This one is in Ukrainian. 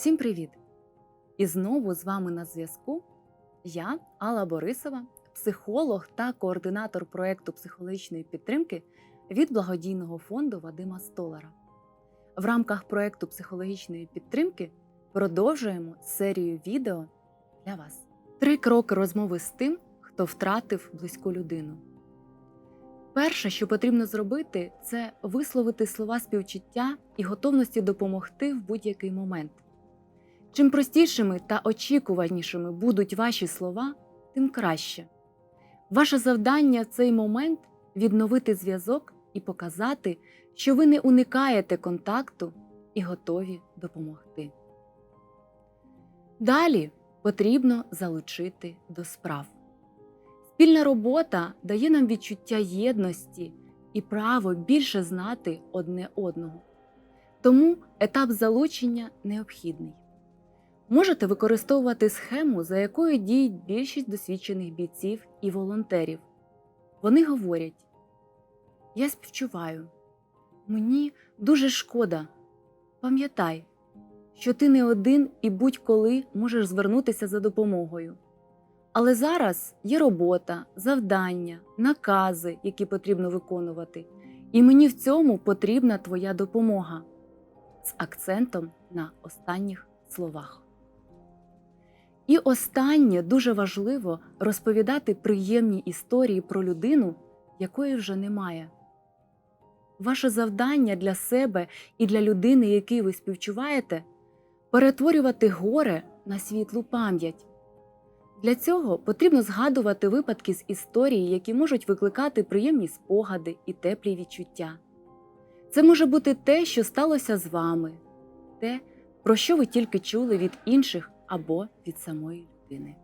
Всім привіт! І знову з вами на зв'язку я, Алла Борисова, психолог та координатор проєкту психологічної підтримки від благодійного фонду Вадима Столара. В рамках проєкту психологічної підтримки продовжуємо серію відео для вас. Три кроки розмови з тим, хто втратив близьку людину. Перше, що потрібно зробити, це висловити слова співчуття і готовності допомогти в будь-який момент. Чим простішими та очікуванішими будуть ваші слова, тим краще. Ваше завдання в цей момент відновити зв'язок і показати, що ви не уникаєте контакту і готові допомогти. Далі потрібно залучити до справ. Спільна робота дає нам відчуття єдності і право більше знати одне одного. Тому етап залучення необхідний. Можете використовувати схему, за якою діють більшість досвідчених бійців і волонтерів. Вони говорять: Я співчуваю, мені дуже шкода. Пам'ятай, що ти не один і будь-коли можеш звернутися за допомогою. Але зараз є робота, завдання, накази, які потрібно виконувати, і мені в цьому потрібна твоя допомога з акцентом на останніх словах. І останнє дуже важливо розповідати приємні історії про людину, якої вже немає. Ваше завдання для себе і для людини, якій ви співчуваєте, перетворювати горе на світлу пам'ять. Для цього потрібно згадувати випадки з історії, які можуть викликати приємні спогади і теплі відчуття. Це може бути те, що сталося з вами, те, про що ви тільки чули від інших або від самої людини.